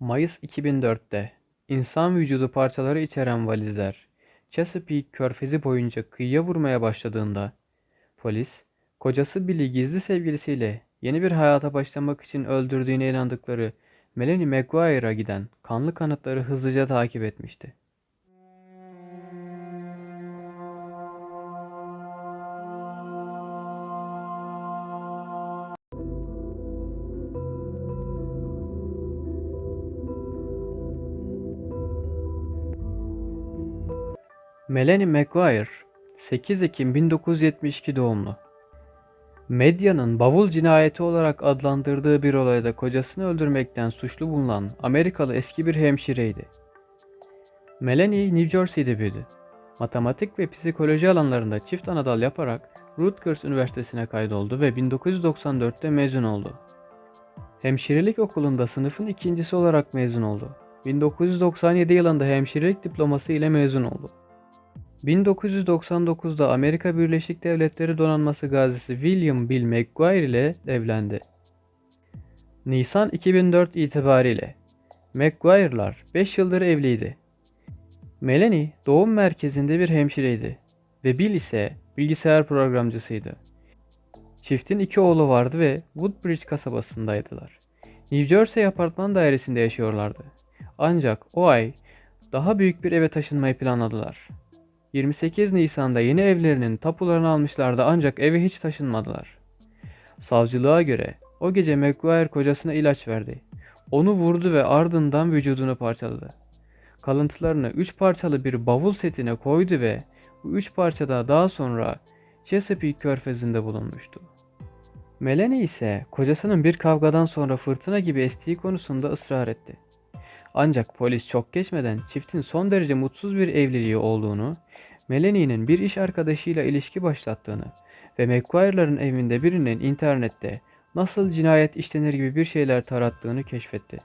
Mayıs 2004'te insan vücudu parçaları içeren valizler Chesapeake Körfezi boyunca kıyıya vurmaya başladığında polis kocası Bill'i gizli sevgilisiyle yeni bir hayata başlamak için öldürdüğüne inandıkları Melanie Maguire'a giden kanlı kanıtları hızlıca takip etmişti. Melanie Maguire 8 Ekim 1972 doğumlu. Medyanın bavul cinayeti olarak adlandırdığı bir olayda kocasını öldürmekten suçlu bulunan Amerikalı eski bir hemşireydi. Melanie New Jersey'de büyüdü. Matematik ve psikoloji alanlarında çift anadal yaparak Rutgers Üniversitesi'ne kaydoldu ve 1994'te mezun oldu. Hemşirelik okulunda sınıfın ikincisi olarak mezun oldu. 1997 yılında hemşirelik diploması ile mezun oldu. 1999'da Amerika Birleşik Devletleri Donanması gazisi William Bill McGuire ile evlendi. Nisan 2004 itibariyle McGuire'lar 5 yıldır evliydi. Melanie doğum merkezinde bir hemşireydi ve Bill ise bilgisayar programcısıydı. Çiftin iki oğlu vardı ve Woodbridge kasabasındaydılar. New Jersey apartman dairesinde yaşıyorlardı. Ancak o ay daha büyük bir eve taşınmayı planladılar. 28 Nisan'da yeni evlerinin tapularını almışlardı ancak eve hiç taşınmadılar. Savcılığa göre o gece McGuire kocasına ilaç verdi. Onu vurdu ve ardından vücudunu parçaladı. Kalıntılarını 3 parçalı bir bavul setine koydu ve bu 3 parçada daha sonra Chesapeake körfezinde bulunmuştu. Melanie ise kocasının bir kavgadan sonra fırtına gibi estiği konusunda ısrar etti. Ancak polis çok geçmeden çiftin son derece mutsuz bir evliliği olduğunu, Melanie'nin bir iş arkadaşıyla ilişki başlattığını ve McGuire'ların evinde birinin internette nasıl cinayet işlenir gibi bir şeyler tarattığını keşfetti.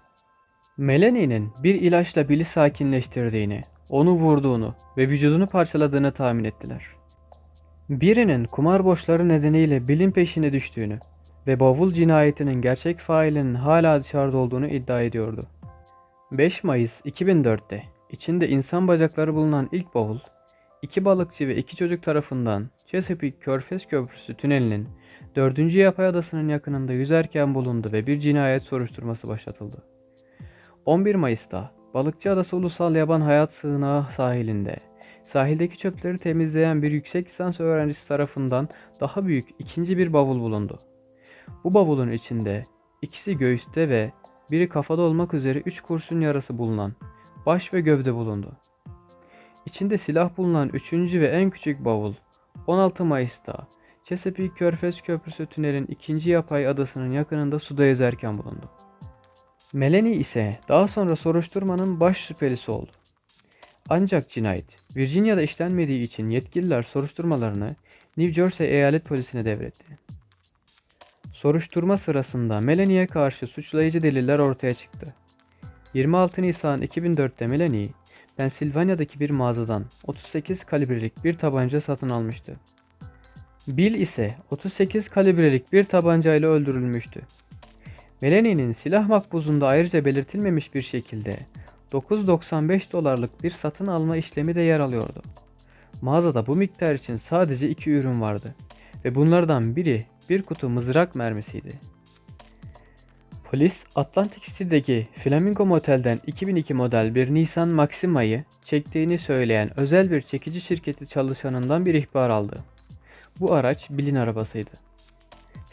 Melanie'nin bir ilaçla Bill'i sakinleştirdiğini, onu vurduğunu ve vücudunu parçaladığını tahmin ettiler. Birinin kumar borçları nedeniyle Bill'in peşine düştüğünü ve bavul cinayetinin gerçek failinin hala dışarıda olduğunu iddia ediyordu. 5 Mayıs 2004'te içinde insan bacakları bulunan ilk bavul, iki balıkçı ve iki çocuk tarafından Chesapeake Körfez Köprüsü tünelinin 4. yapay adasının yakınında yüzerken bulundu ve bir cinayet soruşturması başlatıldı. 11 Mayıs'ta Balıkçı Adası Ulusal Yaban Hayat Sığınağı sahilinde sahildeki çöpleri temizleyen bir yüksek lisans öğrencisi tarafından daha büyük ikinci bir bavul bulundu. Bu bavulun içinde ikisi göğüste ve biri kafada olmak üzere 3 kurşun yarası bulunan baş ve gövde bulundu. İçinde silah bulunan 3. ve en küçük bavul 16 Mayıs'ta Chesapeake Körfez Köprüsü tünelin ikinci yapay adasının yakınında suda yüzerken bulundu. Melanie ise daha sonra soruşturmanın baş şüphelisi oldu. Ancak cinayet Virginia'da işlenmediği için yetkililer soruşturmalarını New Jersey eyalet polisine devretti. Soruşturma sırasında Melanie'ye karşı suçlayıcı deliller ortaya çıktı. 26 Nisan 2004'te Melanie, Pensilvanya'daki bir mağazadan 38 kalibrelik bir tabanca satın almıştı. Bill ise 38 kalibrelik bir tabancayla öldürülmüştü. Melanie'nin silah makbuzunda ayrıca belirtilmemiş bir şekilde 9.95 dolarlık bir satın alma işlemi de yer alıyordu. Mağazada bu miktar için sadece iki ürün vardı ve bunlardan biri bir kutu mızrak mermisiydi. Polis Atlantic City'deki Flamingo Motel'den 2002 model bir Nissan Maxima'yı çektiğini söyleyen özel bir çekici şirketi çalışanından bir ihbar aldı. Bu araç Bill'in arabasıydı.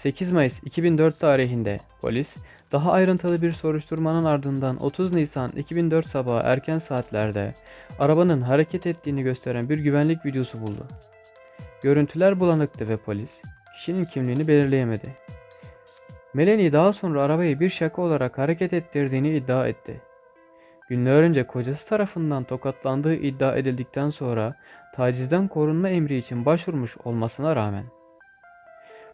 8 Mayıs 2004 tarihinde polis daha ayrıntılı bir soruşturmanın ardından 30 Nisan 2004 sabahı erken saatlerde arabanın hareket ettiğini gösteren bir güvenlik videosu buldu. Görüntüler bulanıktı ve polis kişinin kimliğini belirleyemedi. Melanie daha sonra arabayı bir şaka olarak hareket ettirdiğini iddia etti. Günler önce kocası tarafından tokatlandığı iddia edildikten sonra tacizden korunma emri için başvurmuş olmasına rağmen.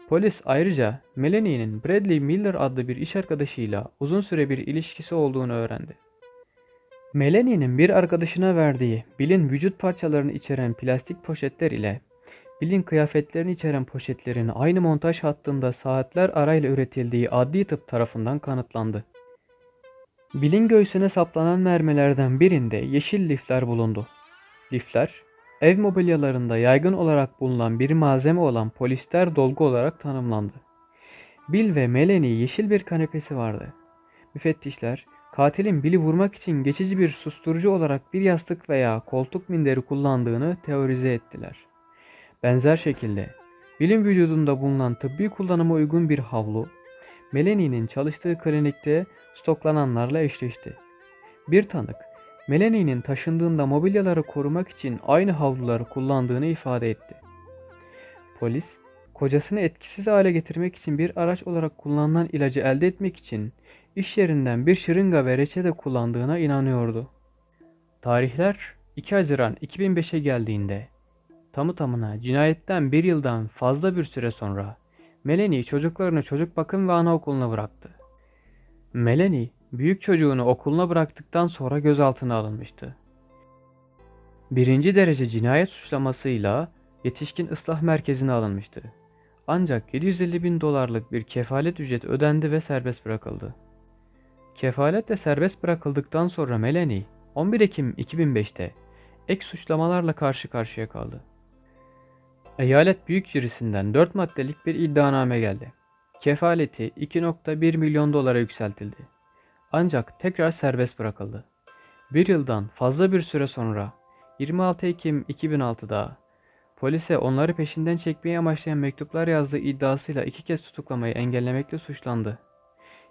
Polis ayrıca Melanie'nin Bradley Miller adlı bir iş arkadaşıyla uzun süre bir ilişkisi olduğunu öğrendi. Melanie'nin bir arkadaşına verdiği Bill'in vücut parçalarını içeren plastik poşetler ile Bill'in kıyafetlerini içeren poşetlerin aynı montaj hattında saatler arayla üretildiği adli tıp tarafından kanıtlandı. Bill'in göğsüne saplanan mermilerden birinde yeşil lifler bulundu. Lifler, ev mobilyalarında yaygın olarak bulunan bir malzeme olan polister dolgu olarak tanımlandı. Bill ve Melanie yeşil bir kanepesi vardı. Müfettişler, katilin Bill'i vurmak için geçici bir susturucu olarak bir yastık veya koltuk minderi kullandığını teorize ettiler. Benzer şekilde, Bill'in vücudunda bulunan tıbbi kullanıma uygun bir havlu, Melanie'nin çalıştığı klinikte stoklananlarla eşleşti. Bir tanık, Melanie'nin taşındığında mobilyaları korumak için aynı havluları kullandığını ifade etti. Polis, kocasını etkisiz hale getirmek için bir araç olarak kullanılan ilacı elde etmek için iş yerinden bir şırınga ve reçete kullandığına inanıyordu. Tarihler 2 Haziran 2005'e geldiğinde tamı tamına cinayetten bir yıldan fazla bir süre sonra Melanie çocuklarını çocuk bakım ve anaokuluna bıraktı. Melanie büyük çocuğunu okuluna bıraktıktan sonra gözaltına alınmıştı. Birinci derece cinayet suçlamasıyla yetişkin ıslah merkezine alınmıştı. Ancak 750 bin dolarlık bir kefalet ücreti ödendi ve serbest bırakıldı. Kefaletle serbest bırakıldıktan sonra Melanie 11 Ekim 2005'te ek suçlamalarla karşı karşıya kaldı. Eyalet Büyük Jürisi'nden 4 maddelik bir iddianame geldi. Kefaleti 2.1 milyon dolara yükseltildi. Ancak tekrar serbest bırakıldı. Bir yıldan fazla bir süre sonra 26 Ekim 2006'da polise onları peşinden çekmeyi amaçlayan mektuplar yazdığı iddiasıyla iki kez tutuklamayı engellemekle suçlandı.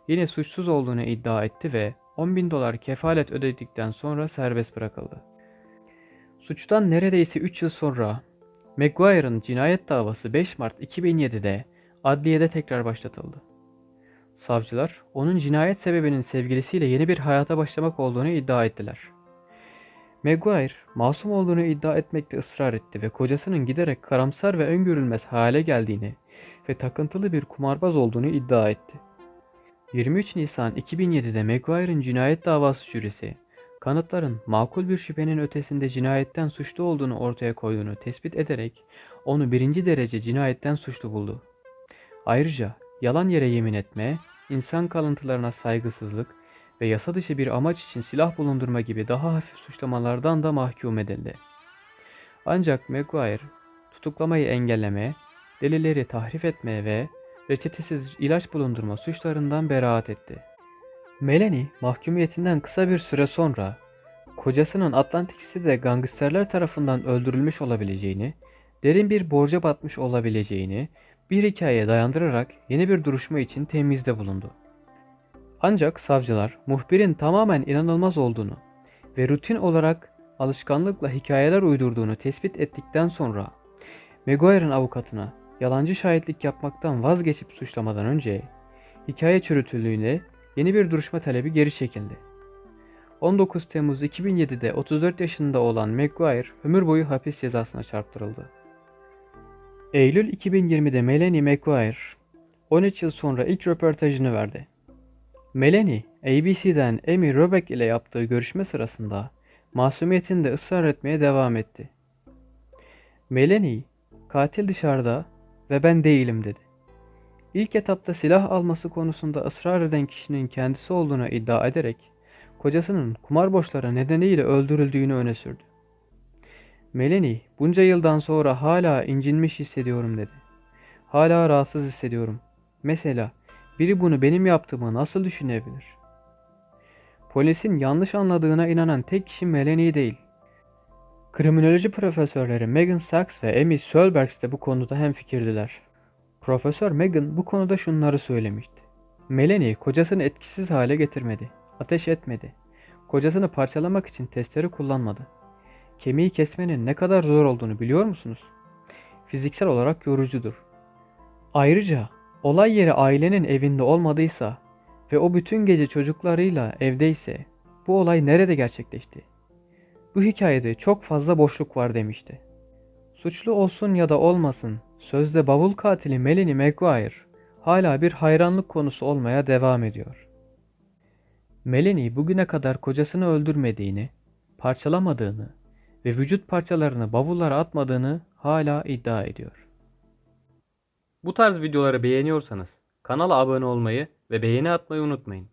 Yine suçsuz olduğunu iddia etti ve 10 bin dolar kefalet ödedikten sonra serbest bırakıldı. Suçtan neredeyse 3 yıl sonra Maguire'ın cinayet davası 5 Mart 2007'de adliyede tekrar başlatıldı. Savcılar onun cinayet sebebinin sevgilisiyle yeni bir hayata başlamak olduğunu iddia ettiler. Maguire masum olduğunu iddia etmekte ısrar etti ve kocasının giderek karamsar ve öngörülmez hale geldiğini ve takıntılı bir kumarbaz olduğunu iddia etti. 23 Nisan 2007'de Maguire'ın cinayet davası jürisi, kanıtların makul bir şüphenin ötesinde cinayetten suçlu olduğunu ortaya koyduğunu tespit ederek onu birinci derece cinayetten suçlu buldu. Ayrıca yalan yere yemin etme, insan kalıntılarına saygısızlık ve yasa dışı bir amaç için silah bulundurma gibi daha hafif suçlamalardan da mahkum edildi. Ancak Maguire tutuklamayı engelleme, delilleri tahrif etme ve reçetesiz ilaç bulundurma suçlarından beraat etti. Melanie mahkumiyetinden kısa bir süre sonra kocasının Atlantik City'de gangsterler tarafından öldürülmüş olabileceğini, derin bir borca batmış olabileceğini bir hikayeye dayandırarak yeni bir duruşma için temizde bulundu. Ancak savcılar muhbirin tamamen inanılmaz olduğunu ve rutin olarak alışkanlıkla hikayeler uydurduğunu tespit ettikten sonra Maguire'ın avukatına yalancı şahitlik yapmaktan vazgeçip suçlamadan önce hikaye çürütüldüğünde yeni bir duruşma talebi geri çekildi. 19 Temmuz 2007'de 34 yaşında olan Maguire ömür boyu hapis cezasına çarptırıldı. Eylül 2020'de Melanie Maguire 13 yıl sonra ilk röportajını verdi. Melanie, ABC'den Amy Robach ile yaptığı görüşme sırasında masumiyetinde ısrar etmeye devam etti. Melanie, katil dışarıda ve ben değilim dedi. İlk etapta silah alması konusunda ısrar eden kişinin kendisi olduğunu iddia ederek kocasının kumar borçları nedeniyle öldürüldüğünü öne sürdü. Melanie bunca yıldan sonra hala incinmiş hissediyorum dedi. Hala rahatsız hissediyorum. Mesela biri bunu benim yaptığımı nasıl düşünebilir? Polisin yanlış anladığına inanan tek kişi Melanie değil. Kriminoloji profesörleri Megan Sachs ve Emmy Sölbergs de bu konuda hemfikirdiler. Profesör Megan bu konuda şunları söylemişti. Melanie kocasını etkisiz hale getirmedi, ateş etmedi. Kocasını parçalamak için testleri kullanmadı. Kemiği kesmenin ne kadar zor olduğunu biliyor musunuz? Fiziksel olarak yorucudur. Ayrıca olay yeri ailenin evinde olmadıysa ve o bütün gece çocuklarıyla evdeyse bu olay nerede gerçekleşti? Bu hikayede çok fazla boşluk var demişti. Suçlu olsun ya da olmasın sözde bavul katili Melanie Maguire hala bir hayranlık konusu olmaya devam ediyor. Melanie bugüne kadar kocasını öldürmediğini, parçalamadığını ve vücut parçalarını bavullara atmadığını hala iddia ediyor. Bu tarz videoları beğeniyorsanız kanala abone olmayı ve beğeni atmayı unutmayın.